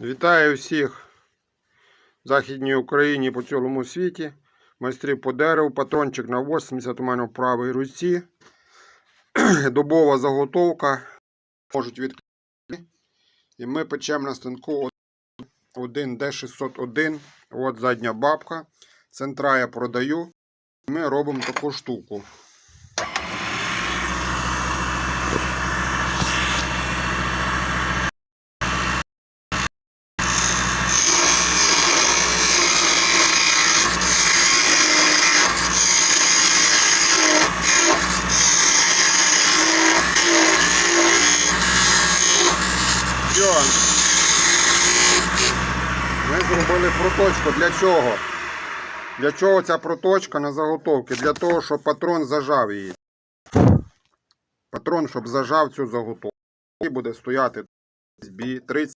Вітаю всіх в Західній Україні по цілому світі. Майстрів по дереву, патрончик на 80 у мене в правій руці. Дубова заготовка. Можуть відкрити. І ми печемо на станку 1D601. От задня бабка. Центра я продаю. Ми робимо таку штуку. Все. Ми зробили проточку. Для чого? Для чого ця проточка на заготовки? Для того, щоб патрон зажав її. Патрон, щоб зажав цю заготовку. І буде стояти бі 30.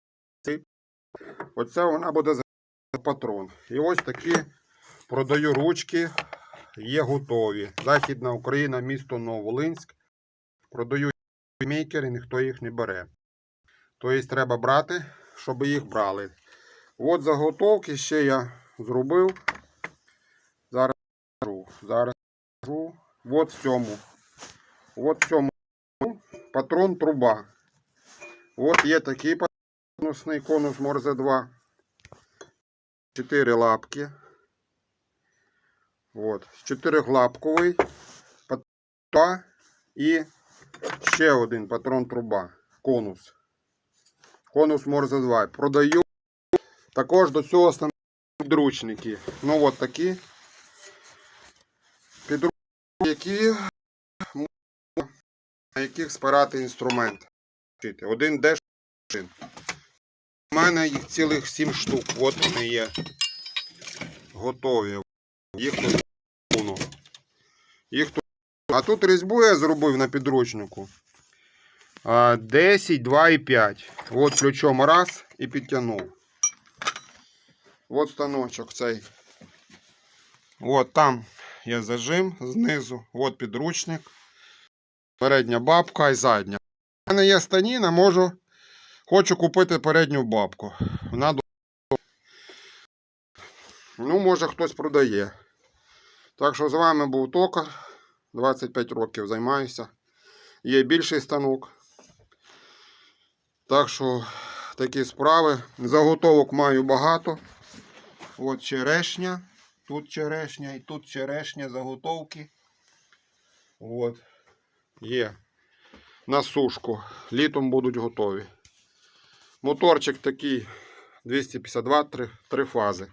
Оце вона буде за патрон. І ось такі продаю ручки. Є готові. Західна Україна, місто Новолинськ. Продаю мейкери, ніхто їх не бере. Тобто треба брати, щоб їх брали. От заготовки ще я зробив. Зараз покажу. Зараз покажу. От в цьому. От в цьому патрон труба. От є такий конусний конус Морзе 2. Чотири лапки. От. Чотирилапковий патрон і ще один патрон труба. Конус. Конус Морзе 2. Продаю також до цього стану підручники. Ну от такі. Підручники, які можна на яких спирати інструмент. Один деш. У мене їх цілих 7 штук. От вони є. Готові. Їх тут повно. Їх тут. А тут різьбу я зробив на підручнику. 10, 2 і 5. От ключом раз і підтягнув. От станочок цей. От там є зажим знизу. От підручник. Передня бабка і задня. У мене є станіна, можу. Хочу купити передню бабку. Вона Ну, може хтось продає. Так що з вами був Тока. 25 років займаюся. Є більший станок. Так що такі справи. Заготовок маю багато. От черешня. Тут черешня і тут черешня заготовки. От. Є. На сушку. Літом будуть готові. Моторчик такий 252 3, 3 фази.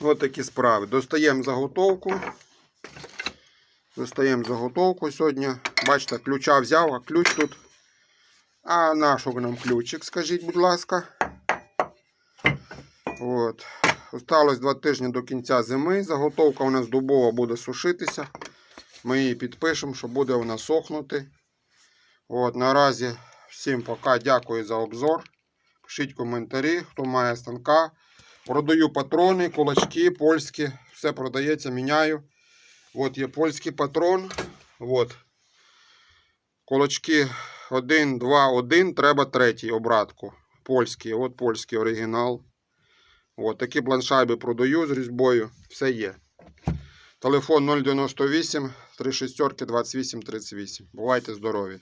От такі справи. Достаємо заготовку. Достаємо заготовку сьогодні. Бачите, ключа взяв, а ключ тут. А нашого нам ключик, скажіть, будь ласка. От. Осталось два тижні до кінця зими. Заготовка у нас дубова буде сушитися. Ми її підпишемо, що буде вона сохнути. От, наразі всім пока. Дякую за обзор. Пишіть коментарі, хто має станка. Продаю патрони, кулачки, польські. Все продається, міняю. От є польський патрон. От. Кулачки 1, 2, 1. Треба третій обратку. Польський. От польський оригінал. От такі бланшайби продаю з різьбою. Все є. Телефон 098 36 28 38. Бувайте здорові!